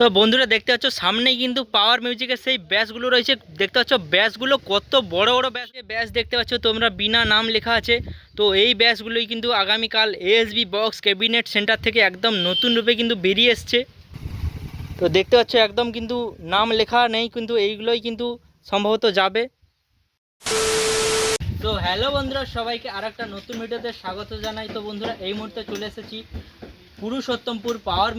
তো বন্ধুরা দেখতে পাচ্ছ, সামনেই কিন্তু পাওয়ার মিউজিকের সেই ব্যাসগুলো রয়েছে। দেখতে পাচ্ছ, ব্যাসগুলো কত বড় বড় ব্যাস। ব্যাস দেখতে পাচ্ছ, তোমরা বিনা নাম লেখা আছে। তো এই ব্যাসগুলোই কিন্তু আগামীকাল এএসবি বক্স ক্যাবিনেট সেন্টার থেকে একদম নতুন রূপে কিন্তু বেরিয়ে এসছে। তো দেখতে পাচ্ছ, একদম কিন্তু নাম লেখা নেই, কিন্তু এইগুলোই কিন্তু সম্ভবত যাবে। তো হ্যালো বন্ধুরা, সবাইকে আর একটা নতুন ভিডিওতে স্বাগত জানাই। তো বন্ধুরা, এই মুহূর্তে চলে এসেছি পুরুষোত্তমপুর পাওয়ার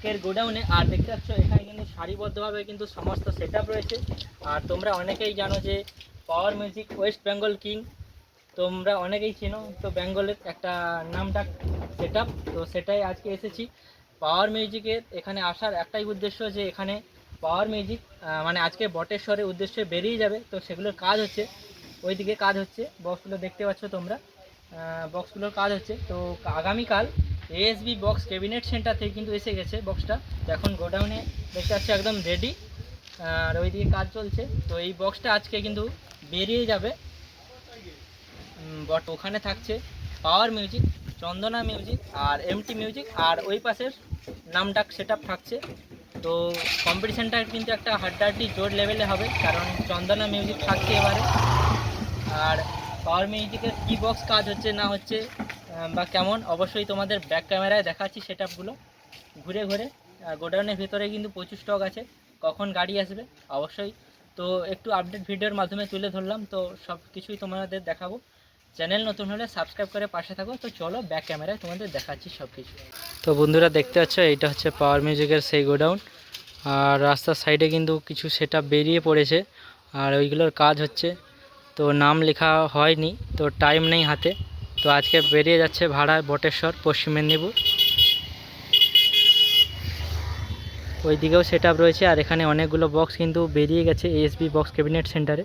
মিউজিকের গোডাউনে, আর দেখতে পাচ্ছ এখানে কিন্তু সারিবদ্ধভাবে কিন্তু সমস্ত সেট রয়েছে। আর তোমরা অনেকেই জানো যে power music West Bengal king তোমরা অনেকেই চেনো, তো বেঙ্গলের একটা নামটা সেট তো সেটাই আজকে এসেছি। পাওয়ার মিউজিকের এখানে আসার একটাই উদ্দেশ্য যে এখানে পাওয়ার মিউজিক মানে আজকে বটেশ্বরের উদ্দেশ্যে বেরিয়ে যাবে, তো সেগুলোর কাজ হচ্ছে, ওইদিকে কাজ হচ্ছে বক্সগুলো দেখতে পাচ্ছ তোমরা বক্সগুলোর কাজ হচ্ছে। তো আগামীকাল এএসবি বক্স ক্যাবিনেট সেন্টার থেকে কিন্তু এসে গেছে বক্সটা তো এখন গোডাউনে দেখতে পাচ্ছ একদম রেডি আর ওইদিকে কাজ চলছে। তো এই বক্সটা আজকে কিন্তু বেরিয়ে যাবে। বট ওখানে থাকছে পাওয়ার মিউজিক চন্দনা মিউজিক আর এমটি মিউজিক আর ওই পাশের নামডাক সেট থাকছে। তো কম্পিটিশানটা কিন্তু একটা হাড্ডাহাড্ডি জোর লেভেলে হবে, কারণ চন্দনা মিউজিক থাকছে এবারে। আর পাওয়ার মিউজিকের কী বক্স কাজ হচ্ছে না হচ্ছে বা কেমন? অবশ্যই তোমাদের ব্যাক ক্যামেরায় দেখাচ্ছি সেট আপগুলো ঘুরে ঘুরে গোডাউনের ভেতরে কিন্তু প্রচুর স্টক আছে। কখন গাড়ি আসবে? অবশ্যই। তো একটু আপডেট ভিডিওর মাধ্যমে তুলে ধরলাম। তো সব কিছুই তোমাদের দেখাবো। চ্যানেল নতুন হলে সাবস্ক্রাইব করে পাশে থাকো। তো চলো ব্যাক ক্যামেরায় তোমাদের দেখাচ্ছি সব কিছু তো বন্ধুরা দেখতে পাচ্ছ, এইটা হচ্ছে পাওয়ার মিউজিকের সেই গোডাউন। আর রাস্তার সাইডে কিন্তু কিছু সেট বেরিয়ে পড়েছে। আর ওইগুলোর কাজ হচ্ছে, তো নাম লেখা হয়নি। তো টাইম নেই হাতে। তো আজকে বেরিয়ে যাচ্ছে ভাড়া বটেশ্বর, পশ্চিম মেদিনীপুর। ওই দিকেও সেট রয়েছে আর এখানে অনেকগুলো বক্স কিন্তু বেরিয়ে গেছে এএসবি বক্স ক্যাবিনেট সেন্টারে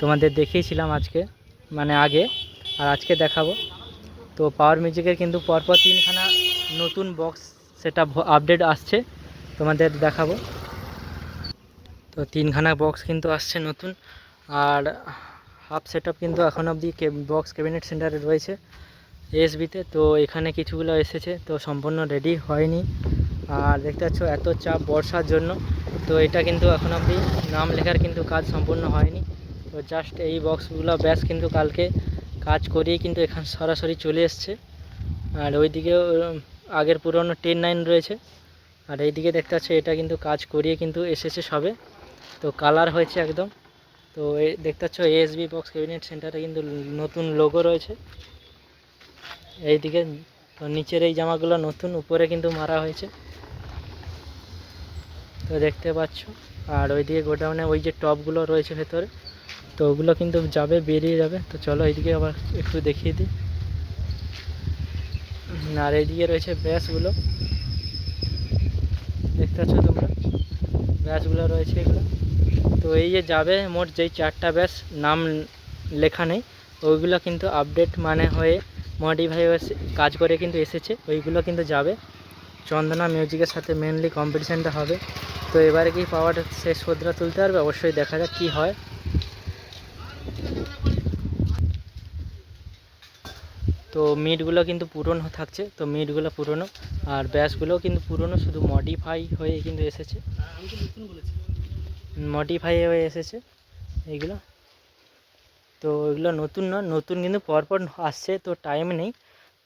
তোমাদের দেখিয়েছিলাম আজকে মানে আগে, আর আজকে দেখাবো। তো পাওয়ার মিউজিকের কিন্তু পরপর তিনখানা নতুন বক্স সেটা আপডেট আসছে, তোমাদের দেখাবো। তো তিনখানা বক্স কিন্তু আসছে নতুন, আর হাফ সেট আপ কিন্তু এখন অবধি বক্স ক্যাবিনেট সেন্টারে রয়েছে এসবিতে তো এখানে কিছুগুলো এসেছে তো সম্পূর্ণ রেডি হয়নি। আর দেখতে পাচ্ছ এত চাপ বর্ষার জন্য তো এটা কিন্তু এখন অবধি নাম লেখার কিন্তু কাজ সম্পূর্ণ হয়নি। তো জাস্ট এই বক্সগুলো ব্যাস কিন্তু কালকে কাজ করিয়ে কিন্তু এখানে সরাসরি চলে এসছে। আর ওইদিকেও উম, আগের পুরনো টেন নাইন রয়েছে। আর এইদিকে দেখতে পাচ্ছ এটা কিন্তু কাজ করিয়ে কিন্তু এসেছে সবে। তো কালার হয়েছে একদম। তো দেখতে পাচ্ছ এএসবি বক্স ক্যাবিনেট সেন্টারে কিন্তু নতুন লোগো রয়েছে। এইদিকে তো নিচের এই জামাগুলো নতুন, উপরে কিন্তু মারা হয়েছে। তো দেখতে পাচ্ছ, আর ওইদিকে গোডাউনে ওই যে টপগুলো রয়েছে ভেতরে, তো ওগুলো কিন্তু যাবে, বেরিয়ে যাবে। তো চলো এইদিকে আবার একটু দেখিয়ে দিই। আর এইদিকে রয়েছে ব্যাসগুলো। দেখতে পাচ্ছ তোমরা? ব্যাসগুলো রয়েছে এগুলো। তো এই যে যাবে মোট যেই চারটা ব্যাস নাম লেখা নেই। ওইগুলো কিন্তু আপডেট মানে হয়ে মডিফাই কাজ করে কিন্তু এসেছে। ওইগুলো কিন্তু যাবে। চন্দনা মিউজিকের সাথে মেনলি কম্পিটিশানটা হবে। তো এবারে কি পাওয়ার শেষ শোধরা তুলতে পারবে? অবশ্যই দেখা যাক কী হয়। তো মিটগুলো কিন্তু পুরনো থাকছে। তো মিটগুলো পুরনো। আর ব্যাসগুলোও কিন্তু পুরনো, শুধু মডিফাই হয়ে কিন্তু এসেছে। মডিফাই হয়ে এসেছে এইগুলো। তো এগুলো নতুন না নতুন কিন্তু পরপর আসছে, তো টাইম নেই।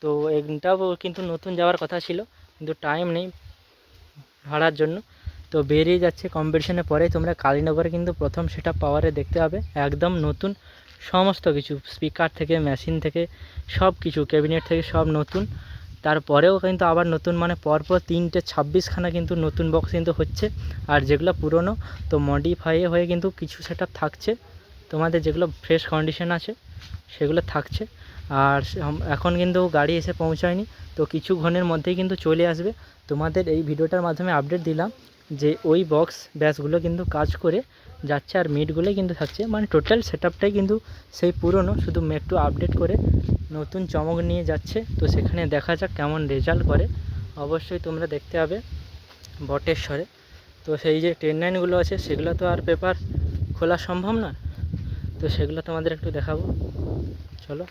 তো এটাও কিন্তু নতুন যাওয়ার কথা ছিল, কিন্তু টাইম নেই ভাড়ার জন্য। তো বেরিয়ে যাচ্ছে কম্পিটিশনের পরে, তোমরা কালীনগরে কিন্তু প্রথম সেটা পাওয়ারে দেখতে পাবে। একদম নতুন সমস্ত কিছু স্পিকার থেকে মেশিন থেকে সব কিছু ক্যাবিনেট থেকে সব নতুন। তারপরেও কিন্তু আবার নতুন মানে পরপর তিনটে ছাব্বিশখানা কিন্তু নতুন বক্স কিন্তু হচ্ছে। আর যেগুলো পুরনো, তো মডিফাই হয়ে কিন্তু কিছু সেট থাকছে। তোমাদের যেগুলো ফ্রেশ কন্ডিশন আছে, সেগুলো থাকছে। আর এখন কিন্তু গাড়ি এসে পৌঁছায়নি, তো কিছু ক্ষণের মধ্যেই কিন্তু চলে আসবে। তোমাদের এই ভিডিওটার মাধ্যমে আপডেট দিলাম যে ওই বক্স ব্যাসগুলো কিন্তু কাজ করে যাচ্ছে আর মিটগুলোই কিন্তু থাকছে। মানে টোটাল সেট কিন্তু সেই পুরনো, শুধু একটু আপডেট করে নতুন চমক নিয়ে যাচ্ছে। তো সেখানে দেখা যাক কেমন রেজাল্ট করে। অবশ্যই তোমরা দেখতে হবে বটেশ্বরে। তো সেই যে টেন নাইনগুলো আছে, সেগুলো তো আর পেপার খোলা সম্ভব না। তো সেগুলো তোমাদের একটু দেখাবো। চলো।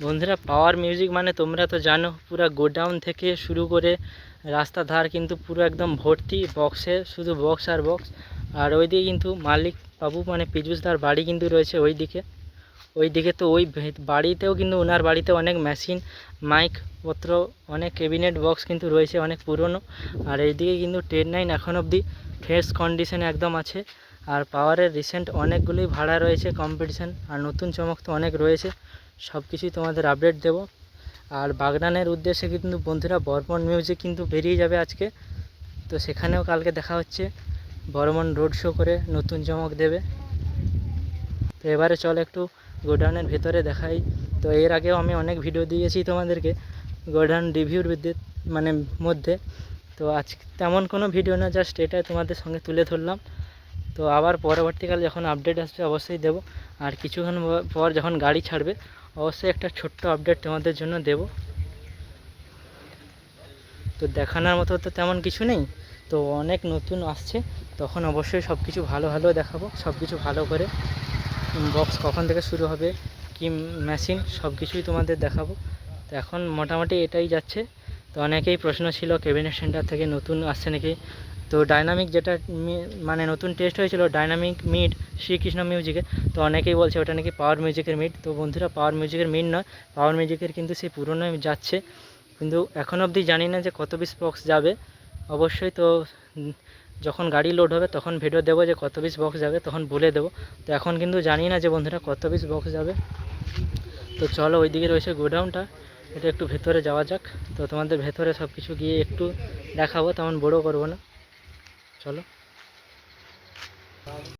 বন্ধুরা পাওয়ার মিউজিক মানে তোমরা তো জানো, পুরো গোডাউন থেকে শুরু করে রাস্তার ধার কিন্তু পুরো একদম ভর্তি বক্সে শুধু বক্স আর বক্স আর ওইদিকে কিন্তু মালিক বাবু মানে পীযুষদার বাড়ি কিন্তু রয়েছে ওই দিকে ওই দিকে তো ওই বাড়িতেও কিন্তু ওনার বাড়িতে অনেক মেশিন মাইকপত্র অনেক ক্যাবিনেট বক্স কিন্তু রয়েছে, অনেক পুরনো। আর এইদিকে কিন্তু টেন নাইন এখন অবধি ফ্রেশ কন্ডিশনে একদম আছে। আর পাওয়ারের রিসেন্ট অনেকগুলোই ভাড়া রয়েছে কম্পিটিশান আর নতুন চমক তো অনেক রয়েছে। সব কিছুই তোমাদের আপডেট দেব। আর বাগনানের উদ্দেশ্যে কিন্তু বন্ধুরা বর্মন মিউজিক কিন্তু বেরিয়ে যাবে আজকে। তো সেখানেও কালকে দেখা হচ্ছে। বর্মন রোড শো করে নতুন চমক দেবে। তো এবারে চল একটু গোডাউনের ভেতরে দেখাই। তো এর আগেও আমি অনেক ভিডিও দিয়েছি তোমাদেরকে, গোডাউন রিভিউর বিদ্যুৎ মানে মধ্যে। তো আজ তেমন কোনো ভিডিও না জাস্ট এটাই তোমাদের সঙ্গে তুলে ধরলাম। তো আবার পরবর্তীকালে যখন আপডেট আসবে, অবশ্যই দেব। আর কিছুক্ষণ পর যখন গাড়ি ছাড়বে, অবশ্যই একটা ছোট্ট আপডেট তোমাদের জন্য দেব। তো দেখানোর মতো তো তেমন কিছু নেই। তো অনেক নতুন আসছে, তখন অবশ্যই সব কিছু ভালো ভালো দেখাবো সব কিছু ভালো করে। বক্স কখন থেকে শুরু হবে, কি মেশিন সব কিছুই তোমাদের দেখাবো। তো এখন মোটামুটি এটাই যাচ্ছে। তো অনেকেই প্রশ্ন ছিল ক্যাবিনেট সেন্টার থেকে নতুন আসছে নাকি? তো ডাইনামিক যেটা মানে নতুন টেস্ট হয়েছিল ডাইনামিক মিড শ্রীকৃষ্ণ মিউজিকে তো অনেকেই বলছে, ওটা নাকি পাওয়ার মিউজিকের মিড তো বন্ধুরা পাওয়ার মিউজিকের মিড নয় পাওয়ার মিউজিকের কিন্তু সেই পুরনোই যাচ্ছে। কিন্তু এখন অবধি জানি না যে কত পিস বক্স যাবে। অবশ্যই তো যখন গাড়ি লোড হবে তখন ভিডিও দেবো যে কত পিস বক্স যাবে, তখন বলে দেবো। তো এখন কিন্তু জানি না যে বন্ধুরা কত পিস বক্স যাবে। তো চলো ওই দিকে রয়েছে গোডাউনটা। এটা একটু ভেতরে যাওয়া যাক। তো তোমাদের ভেতরে সব কিছু গিয়ে একটু দেখাবো, তেমন বড়ো করব না। চলো।